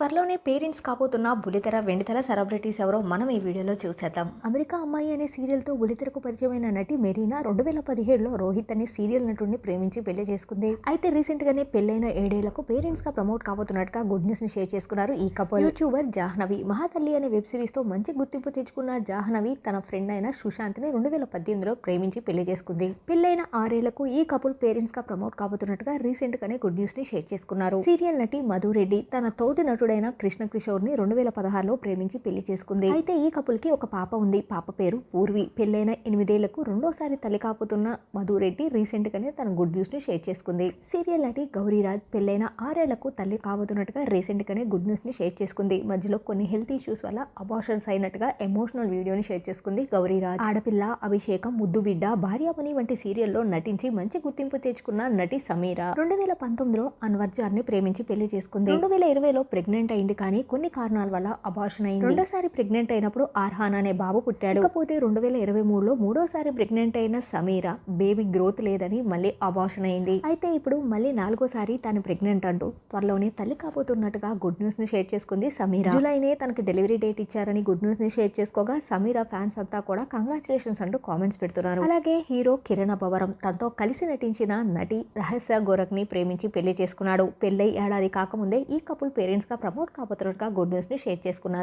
త్వరలోనే పేరెంట్స్ కాబోతున్న బులితెర వెండితెర సెలబ్రిటీస్ ఎవరో మనం ఈ వీడియోలో చూసేద్దాం. అమెరికా అమ్మాయి అనే సీరియల్తో బులితెరకు పరిచయమైన నటి మెరీనా రెండు వేల పదిహేడులో రోహిత్ అనే సీరియల్ నటుడిని ప్రేమించి పెళ్ళి చేసుకుంది. అయితే రీసెంట్ గానే పెళ్ళైన ఏడేళ్ళకు పేరెంట్స్గా ప్రమోట్ కాబోతున్నట్టుగా గుడ్ న్యూస్ని షేర్ చేసుకున్నారు ఈ కపుల్. యూట్యూబర్ జాహ్నవి. మహాతల్లి అనే వెబ్ సిరీస్తో మంచి గుర్తింపు తెచ్చుకున్న జాహ్నవి తన ఫ్రెండ్ అయిన సుశాంత్ని రెండు వేల పద్దెనిమిదిలో ప్రేమించి పెళ్ళి చేసుకుంది. పెళ్ళైన ఆరేళ్ళకు ఈ కపుల్ పేరెంట్స్గా ప్రమోట్ కాబోతున్నట్టుగా రీసెంట్ గానే గుడ్ న్యూస్ని షేర్ చేసుకున్నారు. సీరియల్ నటి మధురెడ్డి తన తోటి నటుడు కుమారుడైన కృష్ణ కిషోర్ని రెండు వేల పదహారులో ప్రేమించి పెళ్ళి చేసుకుంది. అయితే ఈ కపుల్కి ఒక పాప ఉంది. పాప పేరు పూర్వి. పెళ్ళైన ఎనిమిదేళ్ళకు రెండోసారి తల్లి కాపుతున్న మధురెడ్డి రీసెంట్ గానే తన గుడ్ న్యూస్ని షేర్ చేసుకుంది. సీరియల్ నటి గౌరీరాజ్ పెళ్ళైన ఆరేళ్ళకు తల్లి కాబోతున్నట్టుగా రీసెంట్ గానే గుడ్ న్యూస్ని షేర్ చేసుకుంది. మధ్యలో కొన్ని హెల్త్ ఇష్యూస్ వల్ల అబార్షన్స్ అయినట్టుగా ఎమోషనల్ వీడియోని షేర్ చేసుకుంది గౌరీరాజ్. ఆడపిల్ల అభిషేకం ముద్దు బిడ్డ భార్యామణి వంటి సీరియల్లో నటించి మంచి గుర్తింపు తెచ్చుకున్న నటి సమీర. రెండు వేల పంతొమ్మిదిలో అన్వర్ని ప్రేమించి పెళ్ళి చేసుకుంది. రెండు వేల ఇరవైలో ప్రెగ్నెంట్ అయింది కానీ కొన్ని కారణాల వల్ల అబార్షన్ అయింది. రెండోసారి ప్రెగ్నెంట్ అయినప్పుడు ఆర్హాన్ అనే బాబు పుట్టాడు. కాకపోతే రెండు వేల ఇరవై మూడులో మూడోసారి ప్రెగ్నెంట్ అయిన సమీర బేబీ గ్రోత్ లేదని మళ్ళీ అబార్షన్ అయింది. అయితే ఇప్పుడు మళ్ళీ నాలుగోసారి తను ప్రెగ్నెంట్ అంటూ త్వరలోనే తల్లి కాబోతున్నట్టుగా గుడ్ న్యూస్ని షేర్ చేసుకుంది సమీర. జూలైనే తనకి డెలివరీ డేట్ ఇచ్చారని గుడ్ న్యూస్ని షేర్ చేసుకోగా సమీర ఫ్యాన్స్ అంతా కూడా కంగ్రాచులేషన్స్ అంటూ కామెంట్స్ పెడుతున్నారు. అలాగే హీరో కిరణ్ అపవరం తనతో కలిసి నటించిన నటి రహస్య గోరక్ని ప్రేమించి పెళ్ళి చేసుకున్నాడు. పెళ్ళై ఏడాది కాకముందే ఈ కపుల్ పేరెంట్స్గా ప్రమోట్ కాబోతున్నట్టుగా గుడ్ న్యూస్ని షేర్ చేసుకున్నారు.